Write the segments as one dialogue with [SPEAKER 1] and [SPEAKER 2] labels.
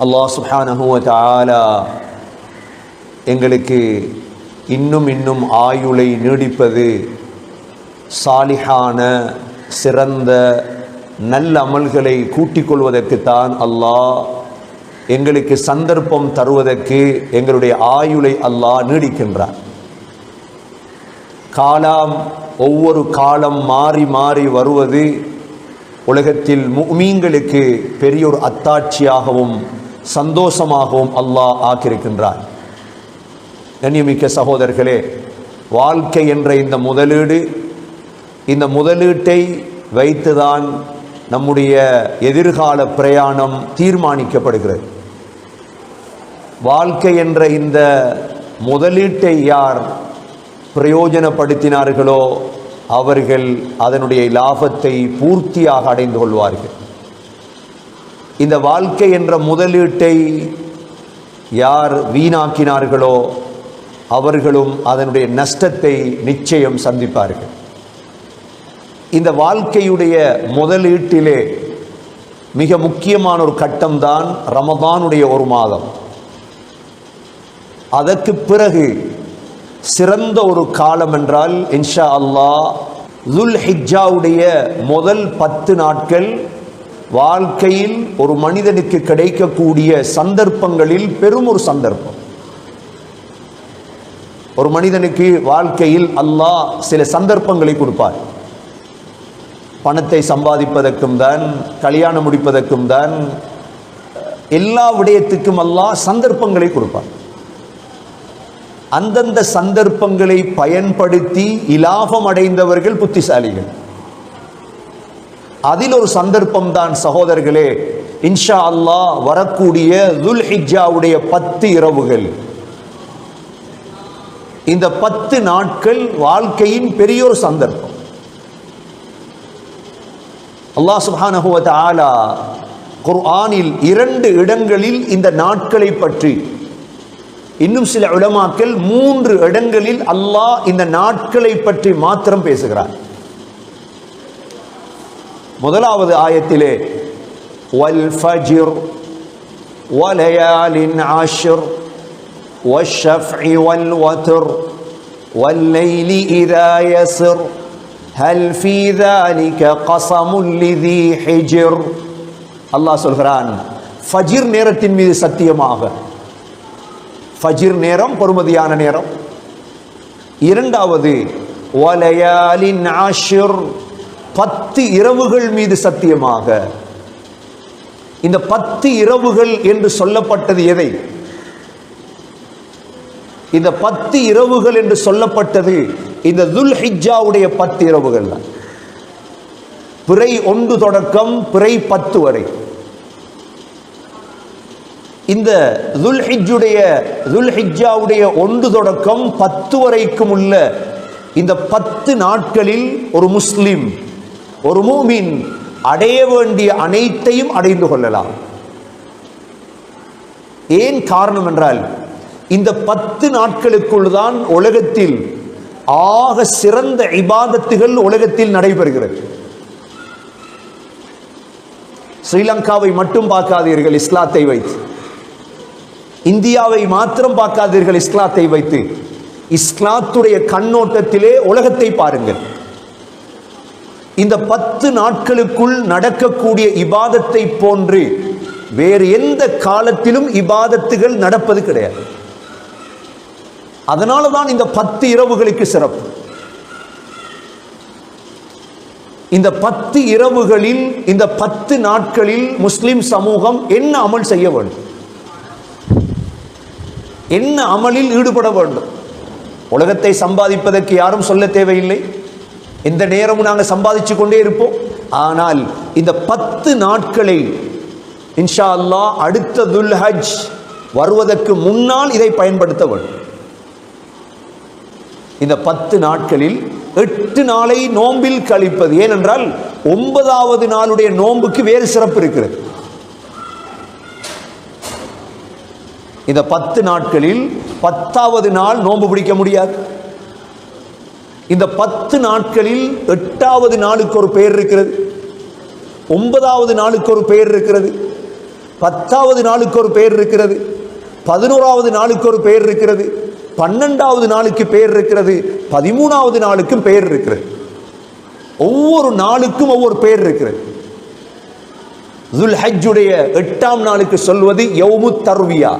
[SPEAKER 1] அல்லாஹ் சுப்ஹானஹு வ எங்களுக்கு இன்னும் இன்னும் ஆயுளை நீடிப்பது சாலிஹான சிறந்த நல்ல அமல்களை கூட்டிக் கொள்வதற்குத்தான் அல்லாஹ் எங்களுக்கு சந்தர்ப்பம் தருவதற்கு எங்களுடைய ஆயுளை அல்லாஹ் நீடிக்கின்றார். காலம் ஒவ்வொரு காலம் மாறி மாறி வருவது உலகத்தில் மீன்களுக்கு பெரிய ஒரு அத்தாட்சியாகவும் சந்தோஷமாகவும் அல்லாஹ் ஆக்கியிருக்கின்றார் கண்ணியமிக்க சகோதரர்களே வாழ்க்கை என்ற இந்த முதலீடு இந்த முதலீட்டை வைத்துதான் நம்முடைய எதிர்கால பிரயாணம் தீர்மானிக்கப்படுகிறது. வாழ்க்கை என்ற இந்த முதலீட்டை யார் பிரயோஜனப்படுத்தினார்களோ அவர்கள் அதனுடைய லாபத்தை பூர்த்தியாக அடைந்து கொள்வார்கள். இந்த வாழ்க்கை என்ற முதலீட்டை யார் வீணாக்கினார்களோ அவர்களும் அதனுடைய நஷ்டத்தை நிச்சயம் சந்திப்பார்கள். இந்த வாழ்க்கையுடைய முதலீட்டிலே மிக முக்கியமான ஒரு கட்டம்தான் ரமதானுடைய ஒரு மாதம். அதற்கு பிறகு சிறந்த ஒரு காலம் என்றால் இன்ஷா அல்லாஹ் துல் ஹிஜாவுடைய முதல் பத்து நாட்கள் வாழ்க்கையில் ஒரு மனிதனுக்கு கிடைக்கக்கூடிய சந்தர்ப்பங்களில் பெரும் ஒரு சந்தர்ப்பம். ஒரு மனிதனுக்கு வாழ்க்கையில் அல்லாஹ் சில சந்தர்ப்பங்களை கொடுப்பார். பணத்தை சம்பாதிப்பதற்கும் தான் கல்யாணம் முடிப்பதற்கும் தான் எல்லா விடயத்துக்கும் அல்லாஹ் சந்தர்ப்பங்களை கொடுப்பார். அந்தந்த சந்தர்ப்பங்களை பயன்படுத்தி இலாபம் அடைந்தவர்கள் புத்திசாலிகள். அதில் ஒரு சந்தர்ப்பம் தான் சகோதரர்களே இன்ஷா அல்லாஹ் வரக்கூடிய துல் ஹிஜாவுடைய பத்து இரவுகள். இந்த பத்து நாட்கள் வாழ்க்கையின் பெரிய ஒரு சந்தர்ப்பம். அல்லாஹ் சுப்ஹானஹு ஆலா குர்ஆனில் இரண்டு இடங்களில் இந்த நாட்களை பற்றி இன்னும் சில உலமாக்கள் மூன்று இடங்களில் அல்லாஹ் இந்த நாட்களை பற்றி மாத்திரம் பேசுகிறார். முதலாவது ஆயத்திலே வல் ஃபஜ்ர் வலயாலின் ஆஷிர் والشفع والوتر والليل إذا يسر هل في ذلك قسم لذي حجر அல்லாஹ் சொல்கிறான் ஃபஜிர் நேரத்தின் மீது சத்தியமாக ஃபஜிர் நேரம் பொறுமதியான நேரம் இரண்டாவது வலயாலின் ஆஷிர் பத்து இரவுகள் மீது சத்தியமாக. இந்த பத்து இரவுகள் என்று சொல்லப்பட்டது எதை? இந்த பத்து இரவுகள் என்று சொல்லப்பட்டது இந்த துல் ஹிஜாவுடைய பத்து இரவுகள் தான். பிறை ஒன்று தொடக்கம் பிறை பத்து வரை. இந்த துல் ஹிஜுடைய துல் ஹிஜாவுடைய ஒன்று தொடக்கம் பத்து வரைக்கும் உள்ள இந்த பத்து நாட்களில் ஒரு முஸ்லிம் ஒரு மூமின் அடைய வேண்டிய அனைத்தையும் அடைந்து கொள்ளலாம். ஏன் காரணம் என்றால் இந்த பத்து நாட்களுக்குள் தான் உலகத்தில் ஆக சிறந்த இபாதத்துகள் உலகத்தில் நடைபெறுகிறது. ஸ்ரீலங்காவை மட்டும் பார்க்காதீர்கள் இஸ்லாத்தை வைத்து. இந்தியாவை மாத்திரம் பார்க்காதீர்கள் இஸ்லாத்தை வைத்து. இஸ்லாத்துடைய கண்ணோட்டத்திலே உலகத்தை பாருங்கள். இந்த பத்து நாட்களுக்குள் நடக்கக்கூடிய இபாதத்தை போன்று வேறு எந்த காலத்திலும் இபாதத்துகள் நடப்பது கிடையாது. அதனால தான் இந்த பத்து இரவுகளுக்கு சிறப்பு. இந்த பத்து இரவுகளில் இந்த பத்து நாட்களில் முஸ்லிம் சமூகம் என்ன அமல் செய்ய வேண்டும்? என்ன அமலில் ஈடுபட வேண்டும்? உலகத்தை சம்பாதிப்பதற்கு யாரும் சொல்ல தேவையில்லை. எந்த நேரமும் நாங்கள் சம்பாதிச்சு கொண்டே இருப்போம். ஆனால் இந்த பத்து நாட்களை இன்ஷா அல்லாஹ் அடுத்த துல் ஹஜ் வருவதற்கு முன்னால் இதை பயன்படுத்த வேண்டும். இந்த பத்து நாட்களில் எட்டு நாளை நோம்பில் கழிப்பது. ஏனென்றால் ஒன்பதாவது நாளுடைய நோன்புக்கு வேறு சிறப்பு இருக்கிறது. இந்த பத்து நாட்களில் பத்தாவது நாள் நோன்பு பிடிக்க முடியாது. இந்த பத்து நாட்களில் எட்டாவது நாளுக்கு ஒரு பெயர் இருக்கிறது. ஒன்பதாவது நாளுக்கு ஒரு பெயர் இருக்கிறது. பத்தாவது நாளுக்கு ஒரு பெயர் இருக்கிறது. பதினோராவது நாளுக்கு ஒரு பெயர் இருக்கிறது. பன்னெண்டாவது நாளுக்கு பெயர் இருக்கிறது. பதிமூணாவது நாளுக்கும் பெயர் இருக்கிறது. ஒவ்வொரு நாளுக்கும் ஒவ்வொரு பெயர் இருக்கிறது. ஹஜ்ஜுடைய எட்டாம் நாளுக்கு சொல்வது யௌமுத் தர்வியா.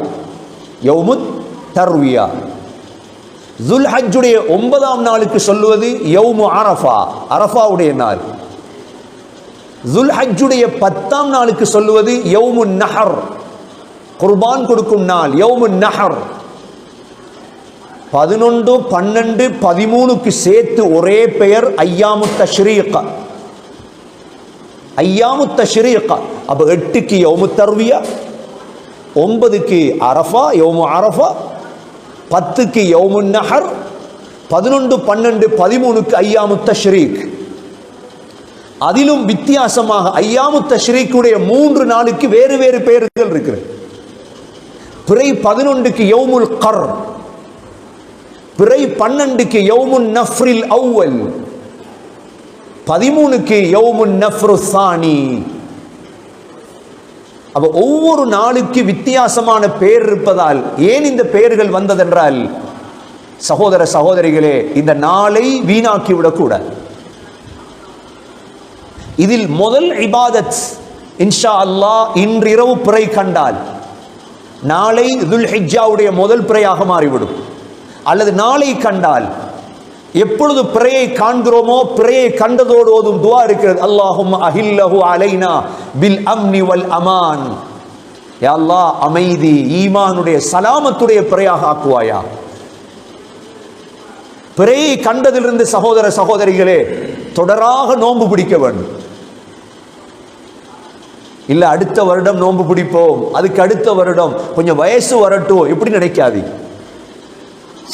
[SPEAKER 1] யௌமுத் தர்வியா. ஹஜ்ஜுடைய ஒன்பதாம் நாளுக்கு சொல்லுவது யௌமு அரஃபா அரஃபாவுடைய நாள். ஹஜ்ஜுடைய பத்தாம் நாளுக்கு சொல்லுவது யௌமு நஹர் குர்பான் கொடுக்கும் நாள் யௌமு நஹர். பதினொன்று பன்னெண்டு பதிமூணுக்கு சேர்த்து ஒரே பெயர் ஐயாமு தஷ்ரீக. ஐயாமு தஷ்ரீக. அப்போ எட்டுக்கு யௌமு தர்வியா ஒன்பதுக்கு அரஃபா யௌமு அரஃபா பத்துக்கு யோமுன் நஹர் பதினொன்று பன்னெண்டு பதிமூணுக்கு ஐயாமுத்த ஷரீக் அதிலும் வித்தியாசமாக ஐயாமுத்த ஷரீக்குடைய மூன்று நாளுக்கு வேறு வேறு பெயர்கள் இருக்கிறது. பிறை பதினொன்றுக்கு யௌமுல் கர் பிறை பன்னெண்டுக்கு யௌமுன் நஃப்ரில் அவ்வல் பதிமூணுக்கு யௌமுன் நஃப்ரு சானி. அப்போ ஒவ்வொரு நாளுக்கு வித்தியாசமான பெயர் இருப்பதால் ஏன் இந்த பெயர்கள் வந்ததென்றால் சகோதர சகோதரிகளே இந்த நாளை வீணாக்கி விடக்கூடாது. இதில் முதல் இபாதத் இன்ஷா அல்லாஹ் இன்றிரவு பிறை கண்டால் நாளை துல் ஹிஜாவுடைய முதல் பிறையாக மாறிவிடும். அல்லது நாளை கண்டால் எப்பொழுது பிறையை காண்கிறோமோ பிறையை கண்டதோடு ஓதும் துவா இருக்கிறது. அல்லாஹும் அஹில்லஹு அலைனா பில் அம்னி வல் அமான் யா அல்லாஹ் அமைதி ஈமானுடைய சலாமத்துடைய பிறையாக ஆக்குவாயா? பிறையை கண்டதிலிருந்து சகோதர சகோதரிகளே தொடராக நோன்பு பிடிக்க வேண்டும். இல்ல அடுத்த வருடம் நோன்பு பிடிப்போம் அதுக்கு அடுத்த வருடம் கொஞ்சம் வயசு வரட்டும் எப்படி நினைக்காதீங்க.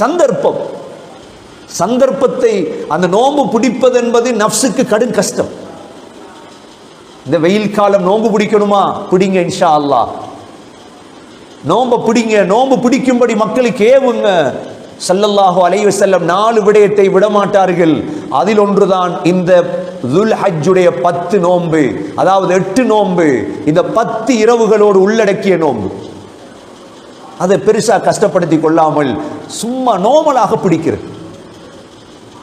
[SPEAKER 1] சந்தர்ப்பம். சந்தர்ப்பத்தை அந்த நோன்பு பிடிப்பது என்பது நப்சுக்கு கடும் கஷ்டம். இந்த வெயில் காலம் நோன்பு பிடிக்கணுமா? பிடிங்க இன்ஷா அல்லாஹ் நோம்பு பிடிங்க நோம்பு பிடிக்கும்படி மக்களுக்கு ஏவுங்க. சல்லல்லாஹோ அலைஹி செல்லம் நாலு விடயத்தை விடமாட்டார்கள். அதில் ஒன்றுதான் இந்த துல் ஹஜ்ஜுடைய பத்து நோன்பு. அதாவது எட்டு நோன்பு. இந்த பத்து இரவுகளோடு உள்ளடக்கிய நோன்பு. அதை பெருசா கஷ்டப்படுத்தி கொள்ளாமல் சும்மா நோமலாக பிடிக்கிறது.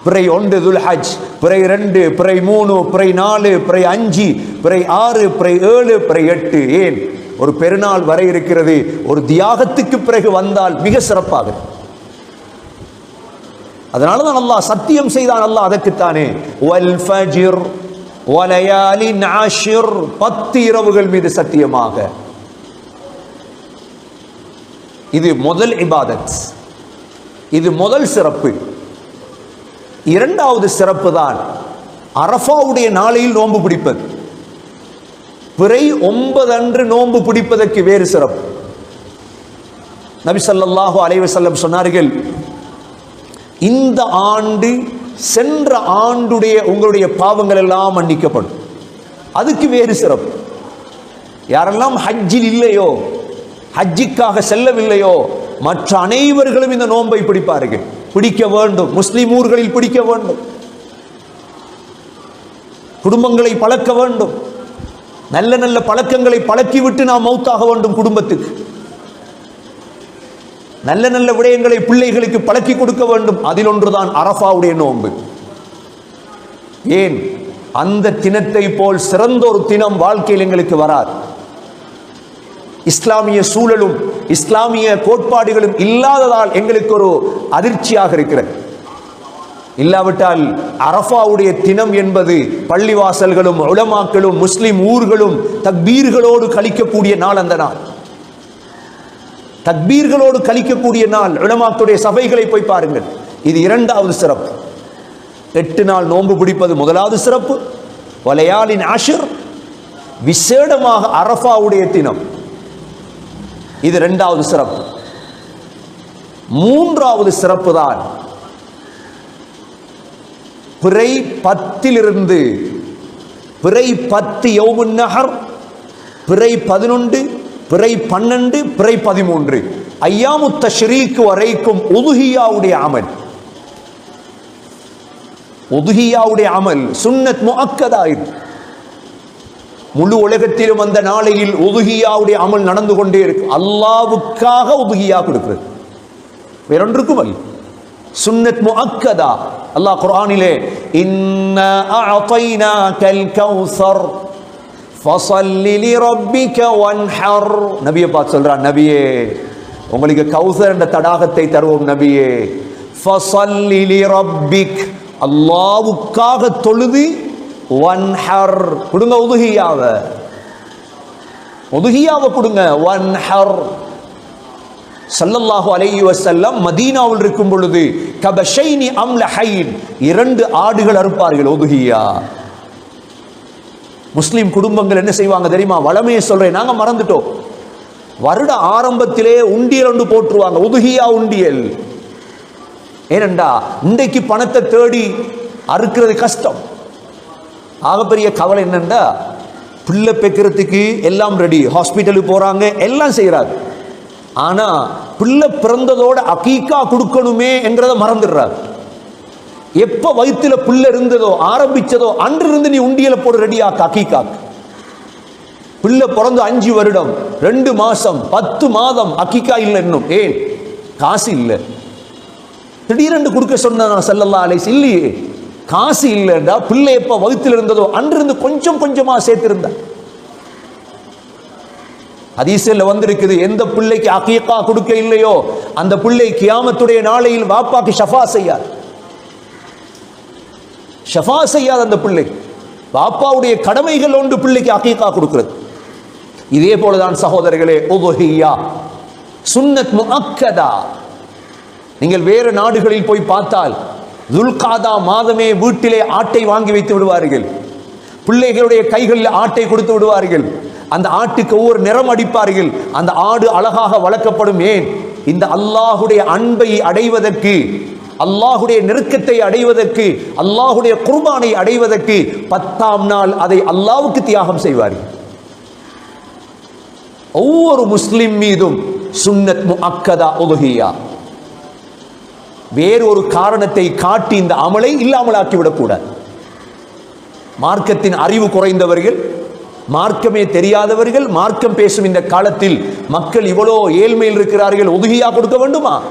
[SPEAKER 1] பிறை ஒன்று துல்ஹஜ் பிறை ரெண்டு பிறை மூணு பிறை நாலு பிறை அஞ்சு பிறை ஆறு பிறை ஏழு பிறை எட்டு. ஏன்? ஒரு பெருநாள் வர இருக்கிறது. ஒரு தியாகத்துக்கு பிறகு வந்தால் மிக சிறப்பாக அதனால தான் அல்லாஹ் சத்தியம் செய்தான் அல்லாஹ் அதற்குத்தானே. வல் ஃபஜிர் வலயாலின் நாஷிர் பத்து இரவுகள் மீது சத்தியமாக. இது முதல் இபாதத். இது முதல் சிறப்பு. இரண்டாவது சிறப்பு தான் அரஃபாவுடைய நாளையில் நோன்பு பிடிப்பது. பிறை ஒன்பது அன்று நோன்பு பிடிப்பதற்கு வேறு சிறப்பு. நபி ஸல்லல்லாஹு அலைஹி சொன்னார்கள் இந்த ஆண்டு சென்ற ஆண்டுடைய உங்களுடைய பாவங்கள் எல்லாம் மன்னிக்கப்படும். அதுக்கு வேறு சிறப்பு. யாரெல்லாம் ஹஜ்ஜில் இல்லையோ ஹஜ்ஜிக்காக செல்லவில்லையோ மற்ற அனைவர்களும் இந்த நோன்பை பிடிப்பார்கள். பிடிக்க வேண்டும். முஸ்லிம் ஊர்களில் பிடிக்க வேண்டும். குடும்பங்களை பழக்க வேண்டும். நல்ல நல்ல பழக்கங்களை பழக்கிவிட்டு நாம் மௌத்தாக வேண்டும் குடும்பத்துக்கு. நல்ல நல்ல விடயங்களை பிள்ளைகளுக்கு பழக்கி கொடுக்க வேண்டும். அதில் ஒன்றுதான் அரஃபாவுடைய நோன்பு. ஏன்? அந்த தினத்தை போல் சிறந்த ஒரு தினம் வாழ்க்கையில் எங்களுக்கு வராது. இஸ்லாமிய சூழலும் இஸ்லாமிய கோட்பாடுகளும் இல்லாததால் எங்களுக்கு ஒரு அதிர்ச்சியாக இருக்கிறது. இல்லாவிட்டால் அரஃபாவுடைய தினம் என்பது பள்ளிவாசல்களும் உளமாக்களும் முஸ்லிம் ஊர்களும் தக்பீர்களோடு கழிக்கக்கூடிய நாள் அந்த நாள். தக்பீர்களோடு கழிக்கக்கூடிய நாள் உளமாக்களுடைய சபைகளை போய் பாருங்கள். இது இரண்டாவது சிறப்பு. எட்டு நாள் நோன்பு பிடிப்பது முதலாவது சிறப்பு. வலையாளின் ஆஷிர் விசேடமாக அரஃபாவுடைய தினம். இது ரெண்டாவது சிறப்பு. மூன்றாவது சிறப்பு தான் பிறை பத்திலிருந்து பிறை பத்து யௌமுன் நகர் பிறை பதினொன்று பிறை பன்னெண்டு பிறை பதிமூன்று. ஐயாமுத்த தஷ்ரீக்கு வரைக்கும் உதுகியாவுடைய அமல். உதுகியாவுடைய அமல் சுன்னத் முஅக்கதா முழு உலகத்திலும் அந்த நாளையில் உதுகியாவுடைய அமல் நடந்து கொண்டே இருக்கு. அல்லாவுக்காக உதுகியா கொடுக்கிறது. வேறொன்றுக்கும் அல்ல சுன்னத் முஅக்கதா. அல்லாஹ் குர்ஆனிலே இன்னா கல் கௌசர் ஃபஸல்லி லிரப்பிக வன்ஹர். நபியை பார்த்து சொல்றான் நபியே உங்களுக்கு கௌசர் என்ற தடாகத்தை தருவோம் நபியே. ஃபஸல்லி லிரப்பிக். அல்லாஹ்வுக்காக தொழுது வன்ஹர். கொடுங்க உதுகியாவ உதுகியாவ கொடுங்க. ஒன் ஹர் சல்லல்லாஹு அலைஹி வஸல்லம் மதீனாவில் இருக்கும் பொழுது கபஷைனி அம்லஹைன். இரண்டு ஆடுகள் அறுப்பார்கள் ஒதுகியா முஸ்லிம் குடும்பங்கள் என்ன செய்வாங்க தெரியுமா? வளமையை சொல்றேன். நாங்க மறந்துட்டோம். வருட ஆரம்பத்திலே உண்டியல் ஒன்று போட்டுருவாங்க. உதுகியா உண்டியல். ஏனண்டா இன்றைக்கு பணத்தை தேடி அறுக்கிறது கஷ்டம். ஆகப்பெரிய கவலை என்னென்னா பிள்ளை பெக்கிறதுக்கு எல்லாம் ரெடி ஹாஸ்பிட்டலுக்கு போகிறாங்க எல்லாம் செய்கிறாரு ஆனால் பிள்ளை பிறந்ததோட அகீக்கா கொடுக்கணுமே என்றதை மறந்துடுறார் எப்போ வயித்துல பிள்ளை இருந்ததோ ஆரம்பிச்சதோ அன்றிருந்து நீ உண்டியலை போட ரெடியாக்கு அகீக்காக்கு. பிள்ளை பிறந்து அஞ்சு வருடம் ரெண்டு மாதம் பத்து மாதம் அக்கிக்கா இல்லை இன்னும். ஏன்? காசு இல்லை. திடீரென்று கொடுக்க சொன்ன செல்லல்லா அலைஸ் இல்லையே. காசு இல்லைண்டா பிள்ளை எப்ப வகுத்தில் இருந்ததோ அன்றிருந்து கொஞ்சம் கொஞ்சமா சேர்த்திருந்தா. ஹதீஸில் வந்திருக்குது எந்த பிள்ளைக்கு அகீக்கா கொடுக்க இல்லையோ அந்த பிள்ளை கியாமத்துடைய நாளையில் வாப்பாக்கு ஷஃபா செய்யாது ஷஃபா செய்யாது அந்த பிள்ளை. பாப்பாவுடைய கடமைகள் ஒன்று பிள்ளைக்கு அகீக்கா கொடுக்கிறது. இதே போலதான் சகோதரர்களே உதுஹியா சுன்னத் முஅக்கதா. நீங்கள் வேறு நாடுகளில் போய் பார்த்தால் துல்காதா மாதமே வீட்டிலே ஆட்டை வாங்கி வைத்து விடுவார்கள். பிள்ளைகளுடைய கைகளில் ஆட்டை கொடுத்து விடுவார்கள். அந்த ஆட்டுக்கு ஒவ்வொரு நிறம் அடிப்பார்கள். அந்த ஆடு அழகாக வளர்க்கப்படும் ஏன்? இந்த அல்லாஹுடைய அன்பை அடைவதற்கு அல்லாஹுடைய நெருக்கத்தை அடைவதற்கு அல்லாஹுடைய குர்பானை அடைவதற்கு பத்தாம் நாள் அதை அல்லாவுக்கு தியாகம் செய்வார்கள். ஒவ்வொரு முஸ்லிம் மீதும் சுன்னத் அக்கதா உலகியா வேறொரு காரணத்தை காட்டி இந்த அமலை இல்லாமலாக்கி விடக்கூடாது மார்க்கத்தின் அறிவு குறைந்தவர்கள் மார்க்கமே தெரியாதவர்கள் மார்க்கம் பேசும் இந்த காலத்தில் மக்கள் இவ்வளோ ஏழ்மையில் இருக்கிறார்கள் உதுகியா கொடுக்க வேண்டுமா?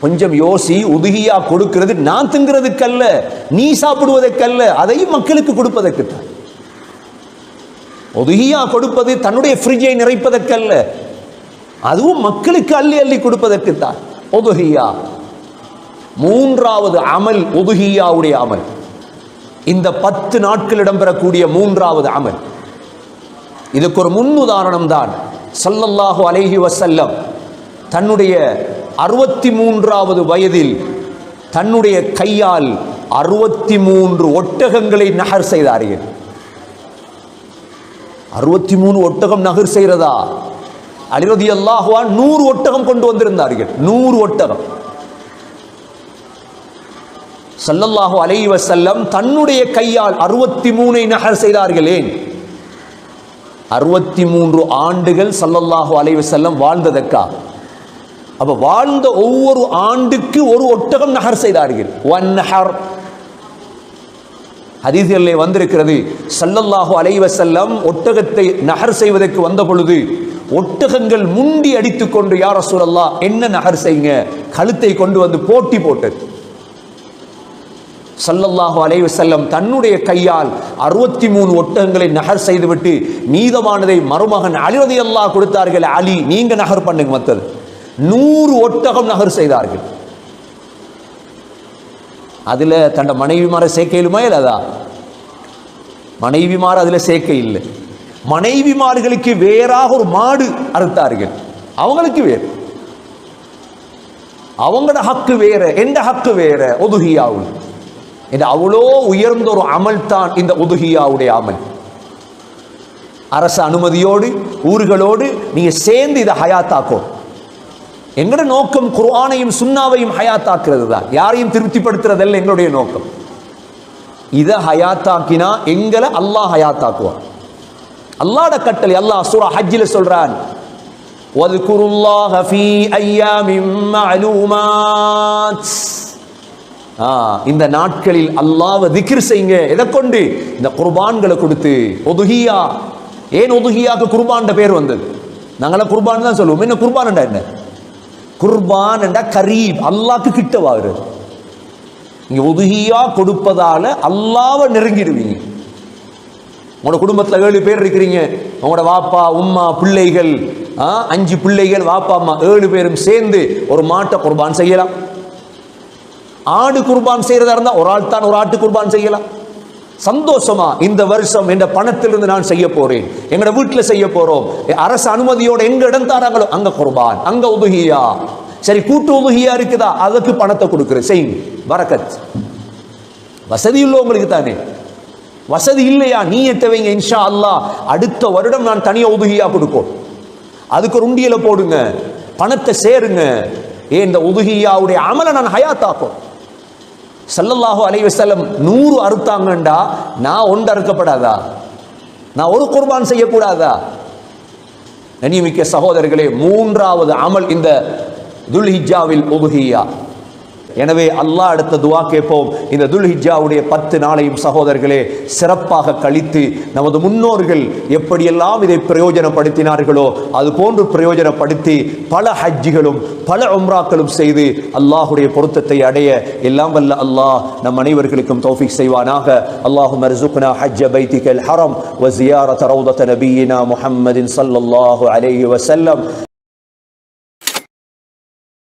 [SPEAKER 1] கொஞ்சம் யோசி உதுகியா கொடுக்கிறது நான் திங்கிறதுக்கல்ல நீ சாப்பிடுவதற்கல்ல அதையும் மக்களுக்கு கொடுப்பதற்குத்தான். ஒதுகியா கொடுப்பது தன்னுடைய ஃப்ரிட்ஜை நிறைப்பதற்கல்ல அதுவும் மக்களுக்கு அள்ளி அள்ளி கொடுப்பதற்குத்தான். ஒதுகியா மூன்றாவது அமல் உதுகியாவுடைய அமல். இந்த பத்து நாட்கள் இடம்பெறக்கூடிய மூன்றாவது அமல். இதுக்கு ஒரு முன் உதாரணம் தான் சல்லல்லாஹு அலைஹி வசல்லம் தன்னுடைய அறுபத்தி மூன்றாவது வயதில் தன்னுடைய கையால் அறுபத்தி மூன்று ஒட்டகங்களை நகர் செய்தார்கள். அறுபத்தி மூணு ஒட்டகம் நகர் செய்கிறதா? அலிரதி அல்லாஹுவா நூறு ஒட்டகம் கொண்டு வந்திருந்தார்கள். நூறு ஒட்டகம். சல்லல்லாஹு அலைவ செல்லம் தன்னுடைய கையால் அறுபத்தி மூணை நகர் செய்தார்களேன் அறுபத்தி மூன்று ஆண்டுகள் சல்லல்லாஹு அலைவ செல்லம் வாழ்ந்ததற்கா? அப்ப வாழ்ந்த ஒவ்வொரு ஆண்டுக்கு ஒரு ஒட்டகம் நகர் செய்தார்கள். ஒன் நகர் ஹதீஸ்களிலே வந்திருக்கிறது சல்லல்லாஹு அலைவ செல்லம் ஒட்டகத்தை நகர் செய்வதற்கு வந்த பொழுது ஒட்டகங்கள் முண்டி அடித்துக்கொண்டு யார் சூழல்லா என்ன நகர் செய்யுங்க? கழுத்தை கொண்டு வந்து போட்டி போட்டது. சல்லல்லாஹு அலைவு செல்லம் தன்னுடைய கையால் அறுபத்தி மூணு ஒட்டகங்களை நகர் செய்துவிட்டு மீதமானதை மருமகன் அலி ரலியல்லாஹு கொடுத்தார்கள். அலி நீங்க நகர் பண்ணுங்க மத்தது. நூறு ஒட்டகம் நகர் செய்தார்கள். அதுல தண்ட மனைவிமார சேர்க்கையிலுமா இல்லாதா? மனைவிமார் அதுல சேர்க்கை இல்லை. மனைவிமார்களுக்கு வேறாக ஒரு மாடு அறுத்தார்கள். அவங்களுக்கு வேறு. அவங்களோட ஹக்கு வேற எந்த ஹக்கு வேற? ஒதுகியாவும் இந்த அவ்வளோ உயர்ந்த ஒரு அமல் தான் இந்த உதுகியாவுடைய அமல் அரசு அனுமதியோடு ஊர்களோடு நீங்க சேர்ந்து இதை ஹயாத்தாக்கும் எங்களோட நோக்கம் குர்ஆனையும் சுன்னாவையும் ஹயாத்தாக்குறது தான் யாரையும் திருப்திப்படுத்துறதல்ல எங்களுடைய நோக்கம் இதை ஹயாத்தாக்கினா எங்களை அல்லாஹ் ஹயாத்தாக்குவான் அல்லாஹ்ட கட்டளை அல்லாஹ் சூரா ஹஜ்ஜில சொல்றான் واذكروا الله في ايام معلومات ஆ, இந்த நாட்களில் அல்லாவை திக்ர் செய்யுங்க. எதை கொண்டு? இந்த குர்பான்களை கொடுத்து. ஒதுகியா ஏன் ஒதுகியாக்கு குர்பான்ட பேர் வந்தது? நாங்களாம் குர்பான் தான் சொல்லுவோம். என்ன குர்பான்டா என்ன? குர்பான் என்றா கரீப். அல்லாக்கு கிட்ட வாரு நீங்க ஒதுகியா கொடுப்பதால அல்லாவை நெருங்கிடுவீங்க. உங்களோட குடும்பத்தில் ஏழு பேர் இருக்கிறீங்க. உங்களோட வாப்பா உம்மா பிள்ளைகள் ஆ, அஞ்சு பிள்ளைகள் வாப்பா அம்மா ஏழு பேரும் சேர்ந்து ஒரு மாட்டை குர்பான் செய்யலாம். ஆடு குர்பான் செய்கிறதா இருந்தால் ஒரு ஆள் தான் ஒரு ஆட்டு குர்பான் செய்யலாம். சந்தோஷமா இந்த வருஷம் என்ற பணத்திலிருந்து நான் செய்ய போறேன். எங்களோட வீட்டில் செய்ய போறோம். அரசு அனுமதியோட எங்க இடம் தாராங்களோ அங்க குர்பான் அங்க உதுகியா சரி கூட்டு உதுகியா இருக்குதா? அதுக்கு பணத்தை கொடுக்குறேன். செய்யுங்க. வரக்கத். வசதி உள்ளவங்களுக்கு தானே. வசதி இல்லையா? நீ எட்டவைங்க இன்ஷா அல்லாஹ் அடுத்த வருடம் நான் தனியா உதுகியா கொடுப்போம் அதுக்கு ஒரு உண்டியல போடுங்க. பணத்தை சேருங்க. ஏன் இந்த உதுகியாவுடைய அமலை நான் ஹயாத்தாக்கும் ஸல்லல்லாஹு அலைஹி நூறு அறுத்தாங்கண்டா நான் ஒன்று அறுக்கப்படாதா? நான் ஒரு குர்பான் செய்யக்கூடாதா? கண்ணியமிக்க சகோதரர்களே மூன்றாவது அமல் இந்த துல்ஹிஜாவில் உதுஹியா எனவே அல்லாஹ் அடுத்த துவா கேட்போம். இந்த துல்ஹிஜாவுடைய பத்து நாளையும் சகோதரர்களே சிறப்பாக கழித்து நமது முன்னோர்கள் எப்படியெல்லாம் இதை பிரயோஜனப்படுத்தினார்களோ அது போன்று பிரயோஜனப்படுத்தி பல ஹஜ்ஜிகளும் பல உம்ராக்களும் செய்து அல்லாஹுடைய பொருத்தத்தை அடைய எல்லாம் வல்ல அல்லாஹ் நம் அனைவர்களுக்கும் தௌஃபிக் செய்வானாக. அல்லாஹு மர்சுக்னா ஹஜ்ஜ பைத்திகல் ஹரம் வ ஜியாரத் ரௌதத் நபியினா முஹம்மதின் சல்லல்லாஹு அலைஹி வஸல்லம்.